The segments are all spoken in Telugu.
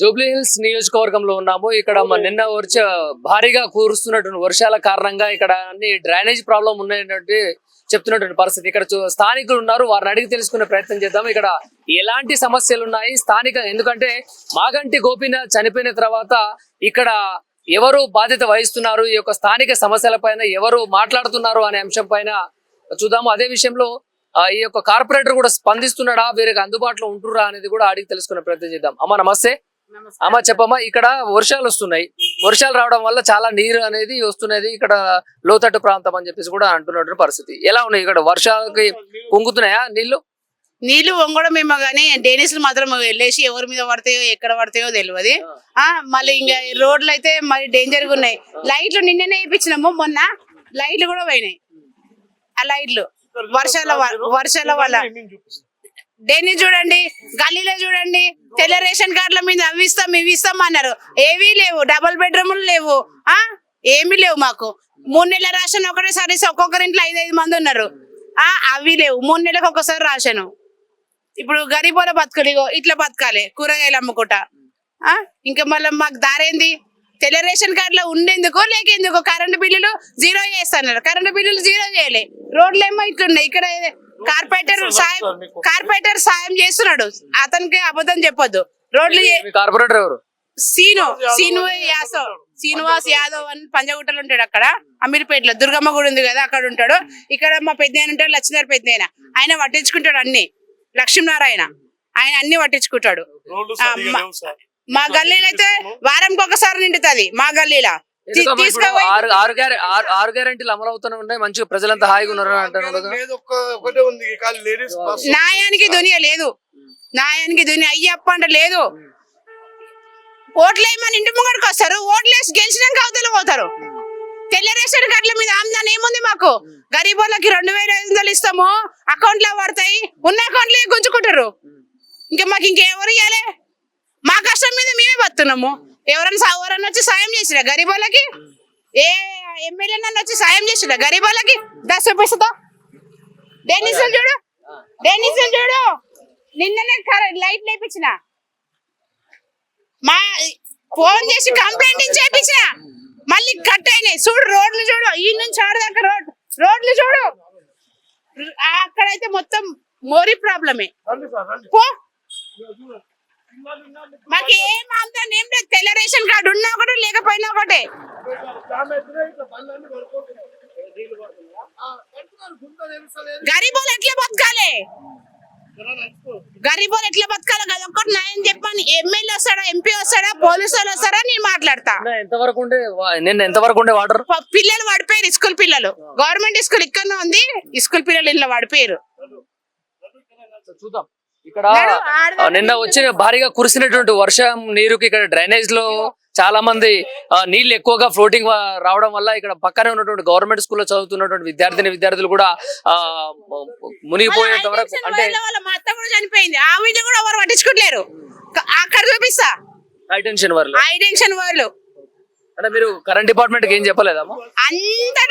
జూబ్లీ హిల్స్ నియోజకవర్గంలో ఉన్నాము. ఇక్కడ నిన్న వర్ష భారీగా కురుస్తున్నటువంటి వర్షాల కారణంగా ఇక్కడ అన్ని డ్రైనేజ్ ప్రాబ్లం ఉన్నటువంటి చెప్తున్నటువంటి పరిస్థితి. ఇక్కడ స్థానికులు ఉన్నారు. వారిని అడిగి తెలుసుకునే ప్రయత్నం చేద్దాం. ఇక్కడ ఎలాంటి సమస్యలు ఉన్నాయి స్థానిక ఎందుకంటే మాగంటి గోపీనాథ్ చనిపోయిన తర్వాత ఇక్కడ ఎవరు బాధ్యత వహిస్తున్నారు? ఈ యొక్క స్థానిక సమస్యల పైన ఎవరు మాట్లాడుతున్నారు అనే అంశం పైన చూద్దాము. అదే విషయంలో ఈ యొక్క కార్పొరేటర్ కూడా స్పందిస్తున్నాడా? వీరికి అందుబాటులో ఉంటురా అనేది కూడా అడిగి తెలుసుకునే ప్రయత్నం చేద్దాం. అమ్మ నమస్తే. అమ్మ చెప్పమ్మా ఇక్కడ వర్షాలు వస్తున్నాయి. వర్షాలు రావడం వల్ల చాలా నీరు అనేది వస్తున్నది. ఇక్కడ లోతట్టు ప్రాంతం అని చెప్పేసి కూడా అంటున్నటువంటి పరిస్థితి. ఎలా ఉన్నాయి ఇక్కడ వర్షాలకి పొంగుతున్నాయా నీళ్ళు నీళ్ళు వంగడం ఏమో గానీ డేనిస్లు మాత్రం వెళ్ళేసి ఎవరి మీద పడతాయో ఎక్కడ పడతాయో తెలియదు ఆ. మళ్ళీ ఇంకా రోడ్లు అయితే మరి డేంజర్గా ఉన్నాయి లైట్లు నిన్ననే వేయించినాము మొన్న లైట్లు కూడా పోయినాయి. ఆ లైట్లు. వర్షాల వర్షాల వల్ల. డేనిస్ చూడండి? గల్లీలో చూడండి. తెల్ల రేషన్ కార్డుల మీద అవి ఇస్తాం ఇవి ఇస్తాం అన్నారు. ఏవీ లేవు. డబుల్ బెడ్రూమ్లు లేవు. ఆ? ఏమీ లేవు మాకు. మూడు నెలల రేషన్ ఒకటేసారి ఒక్కొక్కరి ఇంట్లో ఐదు ఐదు మంది ఉన్నారు. ఆ? అవి లేవు. మూడు నెలలకు ఒక్కసారి రాశాను ఇప్పుడు గరీబోల బతకలు ఇగో ఇట్లా బతకాలి కూరగాయలు అమ్ముకుంటా. ఆ? ఇంకా మళ్ళీ మాకు దారేంది? తెల్ల రేషన్ కార్డులో ఉండేందుకు లేకెందుకో కరెంటు బిల్లులు జీరో చేస్తున్నారు. కరెంటు బిల్లులు జీరో చేయలే. రోడ్లు ఏమో ఇట్లున్నాయి. ఇక్కడ కార్పొరేటర్ సాయం కార్పొరేటర్ సాయం చేస్తున్నాడు. అతనికి అబద్ధం చెప్పొద్దు. రోడ్లు కార్పొరేటర్ ఎవరు? సీను సీను యాదవ్ శ్రీనివాస్ యాదవ్ అని పంజగుట్టలు ఉంటాడు అక్కడ. అమీర్పేటలో దుర్గమ్మ గుడి ఉంది కదా అక్కడ ఉంటాడు. ఇక్కడ మా పెద్ద ఉంటాడు లక్ష్మీనారాయణ పెద్ద ఆయన. పట్టించుకుంటాడు అన్ని. లక్ష్మీనారాయణ. ఆయన అన్ని పట్టించుకుంటాడు. మా గల్లీలో అయితే వారంకి ఒకసారి నిండుతుంది మా గల్లీలో. ఆరు ఆరు గ్యారె- ఆరు- ఆరు గ్యారెంటీలు అమలు అవుతూనే ఉన్నాయి. మంచిగా ప్రజలంతా హాయిగా ఉన్నారు బస్ న్యాయానికి దునియా లేదు. న్యాయానికి దునియా. అయ్యప్ప అంటే లేదు. ఓట్లు వేయమని ఇంటి ముంగడికి వస్తారు? ఓట్లు వేసి గెలిచినాక అవతల పోతారు. తెల్ల రేషన్ కార్డుల మీద ఆమ్దాన్ ఏముంది మాకు? గరీబులకి రెండు వేల ఐదు వందలు ఇస్తాము. అకౌంట్లో పడతాయి. ఉన్న అకౌంట్లో గుంజుకుంటారు? ఇంకా మాకు ఇంకెవరు ఇవ్వాలి మా కష్టం మీద మేమే బతున్నాము. ఎవరైనా ఎవరన్నా వచ్చి సాయం చేసిరా? గరీబులకి ఏ ఎమ్మెల్యే నన్ను వచ్చి సాయం చేసిరా? గరీబులకి దశ చూపిస్తుందా డెన్నిసన్ చూడు. డెన్నిసన్ చూడు. నిన్ననే లైట్ లేపించిన. మా ఫోన్ చేసి కంప్లైంట్ చేపించిన. మళ్ళీ కట్ అయినాయి. చూడు రోడ్లు చూడు. ఈ నుంచి ఆడదాకా రోడ్ రోడ్లు చూడు. అక్కడైతే మొత్తం మోరీ ప్రాబ్లమే. పో. మాకు ఏం ఆమ్దాన్ ఏం లేదు. తెల్ల రేషన్ కార్డు ఉన్నా ఒకటి లేకపోయినా ఒకటే. గరీబోలు ఎట్లా బతకాలి. గరీబోలు ఎట్లా బతకాలి? కదా ఒక్కటి న్యాయం చెప్పని ఎమ్మెల్యే వస్తాడా ఎంపీ వస్తాడా పోలీసు వాళ్ళు వస్తారా నేను మాట్లాడతా. ఎంతవరకు ఉండే నిన్న ఎంతవరకు ఉండే వాటర్? ప- పిల్లలు పడిపోయారు స్కూల్ పిల్లలు. గవర్నమెంట్ స్కూల్ ఇక్కడనే ఉంది స్కూల్ పిల్లలు ఇంట్లో పడిపోయారు చూద్దాం. ఇక్కడ నిన్న వచ్చిన భారీగా కురిసినటువంటి వర్షం నీరుకి ఇక్కడ డ్రైనేజ్లో చాలా మంది ఆ, నీళ్ళు ఎక్కువగా ఫ్లోటింగ్ రావడం వల్ల ఇక్కడ పక్కనే ఉన్నటువంటి గవర్నమెంట్ స్కూల్లో చదువుతున్నటువంటి విద్యార్థిని విద్యార్థులు కూడా మునిగిపోయేంత వరకు అంటే చనిపోయింది. ఆ వీడియో కూడా ఎవరు పట్టించుకోలేరు అక్కడ చూపిస్తా. హై టెన్షన్ వాళ్ళు అంటే మీరు కరెంట్ డిపార్ట్మెంట్కి ఏం చెప్పలేదమ్మా?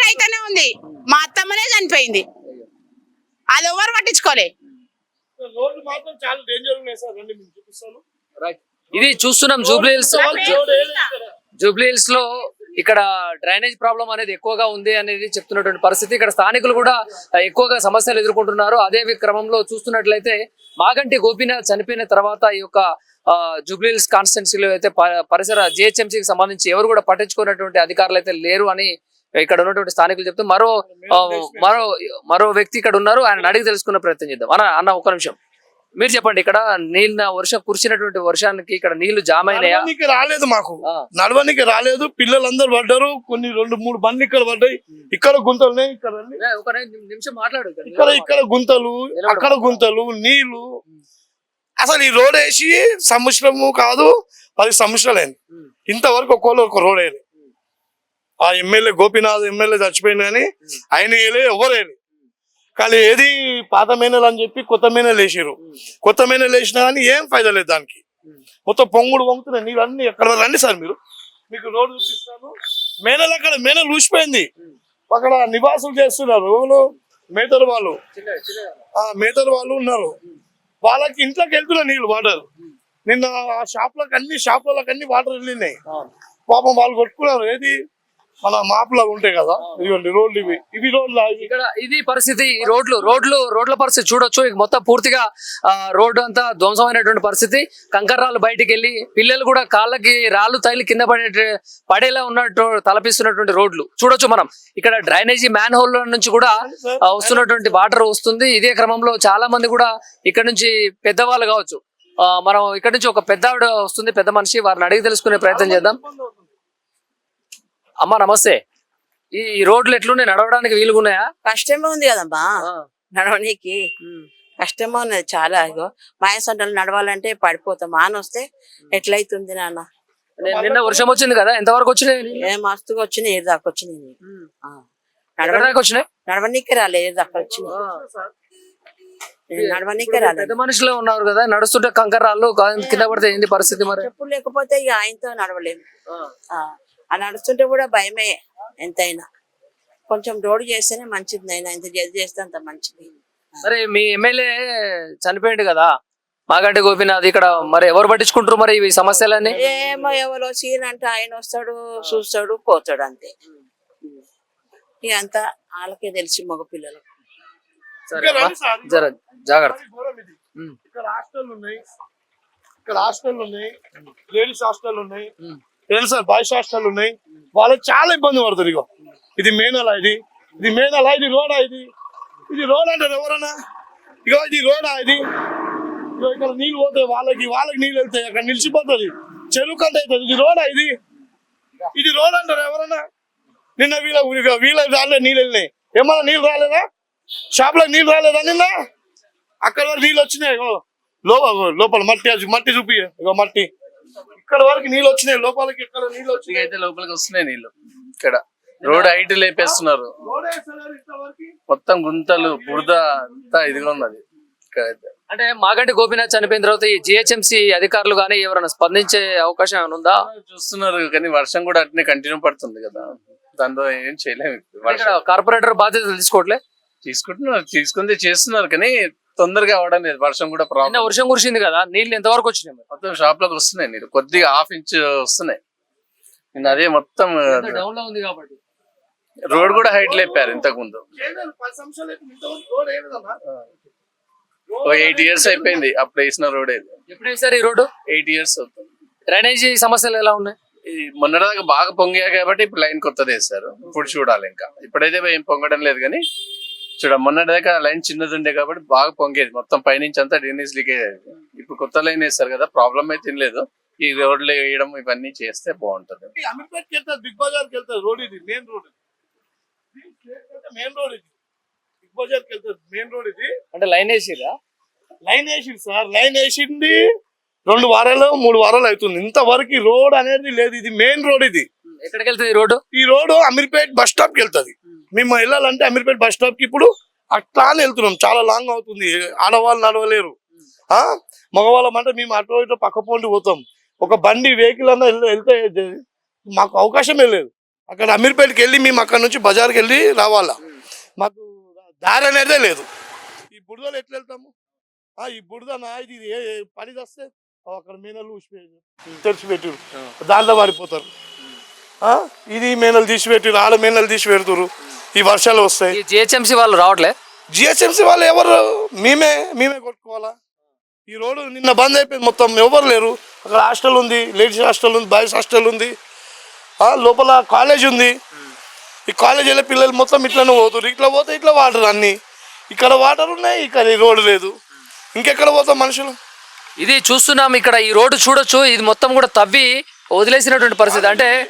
అయితేనే ఉంది. మా అత్తమ్మనే చనిపోయింది. అది ఎవరు పట్టించుకోలే. రోడ్లు మాత్రం చాలా డేంజర్ ఉన్నాయి సార్. రండి మీకు చూపిస్తాను. ఇది చూస్తున్నాం జూబ్లీ హిల్స్. జూబ్లీ హిల్స్లో. ఇక్కడ డ్రైనేజ్ ప్రాబ్లం అనేది ఎక్కువగా ఉంది అనేది చెప్తున్నటువంటి పరిస్థితి. ఇక్కడ స్థానికులు కూడా ఎక్కువగా సమస్యలు ఎదుర్కొంటున్నారు. అదే క్రమంలో చూస్తున్నట్లయితే మాగంటి గోపీనాథ్ చనిపోయిన తర్వాత ఈ యొక్క ఆ, జూబ్లీ హిల్స్ కాన్స్టిట్యున్సీలో అయితే పరిసర జిహెచ్ఎంసీకి సంబంధించి ఎవరు కూడా పట్టించుకున్నటువంటి అధికారులు అయితే లేరు అని ఇక్కడ ఉన్నటువంటి స్థానికులు చెప్తూ మరో మరో మరో వ్యక్తి ఇక్కడ ఉన్నారు. ఆయన అడిగి తెలుసుకునే ప్రయత్నం చేద్దాం. అన్న అన్న ఒక్క నిమిషం. మీరు చెప్పండి ఇక్కడ నీళ్ళ వర్షం కురిసినటువంటి వర్షానికి ఇక్కడ నీళ్ళు జామ్ అయినాయా రాలేదు మాకు. నడవనికి రాలేదు. పిల్లలందరూ పడ్డారు. కొన్ని రెండు మూడు బండ్లు ఇక్కడ పడ్డాయి ఇక్కడ గుంతలు ఇక్కడ ఒక నిమిషం మాట్లాడు ఇక్కడ. ఇక్కడ గుంతలు అక్కడ గుంతలు నీళ్ళు అసలు ఈ రోడ్ వేసి సంవత్సరము కాదు పది సంవత్సరాలైంది ఉమ్. ఇంతవరకు ఒక్కోళ్ళు ఒక రోడ్ వేయలేదు ఆ ఎమ్మెల్యే గోపీనాథ్ ఎమ్మెల్యే చచ్చిపోయింది కానీ ఆయన వేయలే ఎవరు వేయలే. కానీ ఏది పాత మేనలు అని చెప్పి కొత్త మేనలు వేసిరు కొత్త మేనలు వేసినా కానీ ఏం ఫైదా లేదు దానికి. మొత్తం పొంగుడు పొంగుతున్నాయి నీళ్ళు అన్ని ఎక్కడ రండి సార్ మీరు. మీకు రోడ్డు చూపిస్తాను. మేనలు అక్కడ మేనలు ఊసిపోయింది అక్కడ నివాసులు చేస్తున్నారు ఎవరు? మేతలు వాళ్ళు. మేతలు వాళ్ళు ఉన్నారు. వాళ్ళకి ఇంట్లోకి వెళ్తున్న నీళ్ళు వాటర్. నిన్న ఆ షాప్లకు అన్ని షాపులకు అన్ని వాటర్ వెళ్ళినాయి. పాపం వాళ్ళు కొట్టుకున్నారు. ఏది? మన మాపులాగా ఉంటాయి కదా. ఇదిగోండి రోడ్లు ఇవి. ఇవి రోడ్లు ఇక్కడ ఇది పరిస్థితి. రోడ్లు రోడ్లు రోడ్ల పరిస్థితి చూడొచ్చు. ఇక మొత్తం పూర్తిగా రోడ్డు అంతా ధ్వంసమైనటువంటి పరిస్థితి. కంకర్రాలు బయటికి వెళ్ళి పిల్లలు కూడా కాళ్ళకి రాళ్ళు తగిలి కింద పడే పడేలా ఉన్నట్టు తలపిస్తున్నటువంటి రోడ్లు. చూడొచ్చు మనం. ఇక్కడ డ్రైనేజీ మ్యాన్ హోల్ నుంచి కూడా వస్తున్నటువంటి వాటర్ వస్తుంది. ఇదే క్రమంలో చాలా మంది కూడా ఇక్కడ నుంచి పెద్దవాళ్ళు కావచ్చు. మనం ఇక్కడ నుంచి ఒక పెద్ద ఆవిడ వస్తుంది. పెద్ద మనిషి. వారిని అడిగి తెలుసుకునే ప్రయత్నం చేద్దాం. అమ్మా నమస్తే. ఈ రోడ్లు ఎట్లున్నాయి? నడవడానికి వీలుగా ఉన్నాయా కష్టమే ఉంది కదమ్మా. నడవనీకి కష్టమే ఉన్నది చాలా ఇగో. మాయసంటలు నడవాలంటే పడిపోతాం. మాన వస్తే ఎట్లయితుంది నాన్న? నిన్న వర్షం వచ్చింది కదా? ఎంతవరకు వచ్చినాయి? నీళ్ళు? ఏ మస్తుగా వచ్చినాయి ఏడు దాకా వచ్చినాయి. ఆ. ఎక్కడ నడవ దాకా వచ్చినాయి? నడవనీకే రాలే ఏడు దాకా వచ్చినాయి. నడవనీకే రాలే పెద్ద మనుషులే ఉన్నారు కదా? నడుస్తుంటే కంకర రాళ్ళు కా- కింద పడితే ఏంది పరిస్థితి మరి? చెప్పులు లేకపోతే ఇక ఆయనతో నడవలేము. ఆ. నడుస్తుంటే కూడా భయమే ఎంతైనా కొంచెం రోడ్డు చేస్తేనే మంచిది నైనా ఇంత చేస్తే అంత మంచిది మరి మీ ఎమ్మెల్యే చనిపోయింది కదా మాగంటి గోపీనాథ్ ఇక్కడ మరి ఎవరు పట్టించుకుంటారు మరి ఈ సమస్యలన్నీ ఏమో ఎవరో సీన్ అంటే ఆయన వస్తాడు చూస్తాడు పోతాడు అంతే ఇక అంతా వాళ్ళకే తెలిసి మగపిల్లలకు సరే. జర జాగ్రత్త. ఇక్కడ హాస్టల్ ఉన్నాయి ఇక్కడ హాస్టల్ ఉన్నాయి లేడీస్ హాస్టల్ ఉన్నాయి. తెలుసా బాయ్స్ హాస్టల్ ఉన్నాయి. వాళ్ళకి చాలా ఇబ్బంది పడుతుంది ఇగో. ఇది మేనలా ఇది. ఇది మేనలా ఇది రోడా ఇది. ఇది రోడ్ అంటారు ఎవరన్నా? ఇగో ఇది రోడా ఇది. ఇగో ఇక్కడ నీళ్ళు పోతాయి వాళ్ళకి వాళ్ళకి నీళ్ళు వెళ్తాయి అక్కడ నిలిచిపోతుంది. చెరువు కట్ అవుతుంది ఇది రోడా ఇది. ఇది రోడ్ అంటారు ఎవరన్నా? నిన్న వీళ్ళ ఇగో వీళ్ళ రాలే నీళ్ళు వెళ్ళినాయి. ఏమన్నా నీళ్ళు రాలేదా? షాప్లో నీళ్ళు రాలేదా నిన్న? అక్కడ వరకు నీళ్ళు వచ్చినాయి లోపల లోపల మట్టి మట్టి చూపి ఇగో మట్టి. ఇక్కడ వరకు నీళ్ళు వచ్చినాయి లోపలికి ఇక్కడ నీళ్ళు వచ్చినాయి. అయితే లోపలికి వస్తున్నాయి నీళ్ళు ఇక్కడ రోడ్ హైట్ లేపేస్తున్నారు. మొత్తం గుంతలు బురద అంతా ఇదిగా ఉన్నది ఇక్కడైతే. అంటే మాగంటి గోపీనాథ్ చనిపోయిన తర్వాత ఈ జిహెచ్ఎంసి అధికారులు కానీ ఎవరైనా స్పందించే అవకాశం ఏమైనా ఉందా? చూస్తున్నారు కానీ వర్షం కూడా అట్నే కంటిన్యూ పడుతుంది కదా. దాంతో ఏం చేయలేము కార్పొరేటర్ బాధ్యతలు తీసుకోవట్లే? తీసుకుంటున్నారు తీసుకుంటే చేస్తున్నారు కానీ తొందరగా అవడం లేదు. వర్షం కూడా నిన్న ప్రాబ్లం వర్షం కురిసింది కదా నీళ్ళు ఎంతవరకు వచ్చినాయి మరి? మొత్తం షాప్లోకి వస్తున్నాయి నీళ్ళు. కొద్దిగా హాఫ్ ఇంచ్ వస్తున్నాయి. నిన్న అదే మొత్తం డౌన్లో ఉంది కాబట్టి? రోడ్ కూడా హైట్ లేపారు ఇంతకు ముందు చేయలేదు, పది సంవత్సరాలు అయితే ఇంతవరకు రోడ్ వేయలేదమ్మా. ఓ ఎయిట్ ఇయర్స్ అయిపోయింది. అప్పుడు వేసిన రోడ్ ఎప్పుడు వేసారు ఈ రోడ్డు? ఎయిట్ ఇయర్స్ అవుతుంది. డ్రైనేజీ సమస్యలు ఎలా ఉన్నాయి? ఈ మొన్నటిదాకా బాగా పొంగాయి కాబట్టి ఇప్పుడు లైన్ కొత్తది వేస్తారు ఇప్పుడు చూడాలి ఇంకా. ఇప్పుడైతే ఏం పొంగడం లేదు కానీ చూడ మొన్నటిదాకా లైన్ చిన్నది ఉండే కాబట్టి బాగా పొంగేది. మొత్తం పైనుంచి అంతా డ్రైనేజ్ లీకేజ్ అయ్యేది. ఇప్పుడు కొత్త లైన్ వేస్తారు కదా ప్రాబ్లం అయితే ఏం లేదు. ఈ రోడ్లు వేయడం ఇవన్నీ చేస్తే బాగుంటది. ఈ అమీర్పేట్కి వెళ్తారు బిగ్ బజార్కి వెళ్తారు రోడ్ ఇది మెయిన్ రోడ్ ఇది. మెయిన్ రోడ్ ఇది. బిగ్ బజార్కి వెళ్తారు మెయిన్ రోడ్ ఇది. అంటే లైన్ వేసిరా? లైన్ వేసింది సార్ లైన్ వేసింది. రెండు వారాలు మూడు వారాలు అవుతుంది. ఇంతవరకు ఈ రోడ్ అనేది లేదు. ఇది మెయిన్ రోడ్ ఇది. ఎక్కడికి వెళ్తుంది ఈ రోడ్డు? ఈ రోడ్డు అమీర్పేట్ బస్ స్టాప్కి వెళ్తుంది. మేము వెళ్ళాలంటే అమీర్పేట్ బస్ స్టాప్కి ఇప్పుడు అట్లా అని వెళ్తున్నాం. చాలా లాంగ్ అవుతుంది. ఆడవాళ్ళు నడవలేరు. ఆ? మగవాళ్ళం అంటే మేము అటు ఇటు పక్క పోండి పోతాం. ఒక బండి వెహికల్ అన్నా వెళ్తే మాకు అవకాశమే లేదు. అక్కడ అమీర్పేట్కి వెళ్ళి మేము అక్కడ నుంచి బజార్కి వెళ్ళి రావాలా? మాకు దారి అనేదే లేదు. ఈ బురదలు ఎట్లా వెళ్తాము? ఆ ఈ బురదనా ఇది ఏ- ఏ పని వస్తే అక్కడ మీనలు తెరిచిపెట్టారు దాంట్లో వారిపోతారు ఆ? ఇది మేనలు తీసి పెట్టారు ఆడ మేనలు తీసి పెడుతురు ఈ వర్షాలు వస్తాయి జిహెచ్ఎంసి వాళ్ళు రావట్లే. జిహెచ్ఎంసీ వాళ్ళు ఎవరు? మేమే మేమే కొట్టుకోవాలా? ఈ రోడ్డు నిన్న బంద్ అయిపోయింది మొత్తం. ఎవరు లేరు? అక్కడ హాస్టల్ ఉంది లేడీస్ హాస్టల్ ఉంది బాయ్స్ హాస్టల్ ఉంది. ఆ, లోపల కాలేజ్ ఉంది. ఈ కాలేజ్ వెళ్ళే పిల్లలు మొత్తం ఇట్లనే పోతున్నారు ఇట్లా పోతే ఇట్లా వాటర్ అన్ని. ఇక్కడ వాటర్ ఉన్నాయి ఇక్కడ ఈ రోడ్డు లేదు. ఇంకెక్కడ పోతాం మనుషులు? ఇది చూస్తున్నాం ఇక్కడ ఈ రోడ్డు చూడొచ్చు. ఇది మొత్తం కూడా తవ్వి వదిలేసినటువంటి పరిస్థితి. అంటే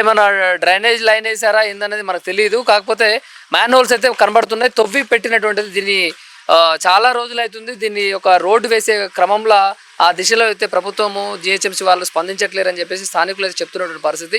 ఏమైనా డ్రైనేజ్ లైన్ వేసారా ఏందనేది మనకు తెలియదు కాకపోతే మ్యాన్ అయితే కనబడుతున్నాయి. తొవ్వి పెట్టినటువంటిది దీన్ని చాలా రోజులు అవుతుంది దీన్ని ఒక రోడ్డు వేసే క్రమంలో ఆ దిశలో అయితే ప్రభుత్వము జిహెచ్ఎంసీ వాళ్ళు స్పందించట్లేరని చెప్పేసి స్థానికులు అయితే చెప్తున్నటువంటి పరిస్థితి.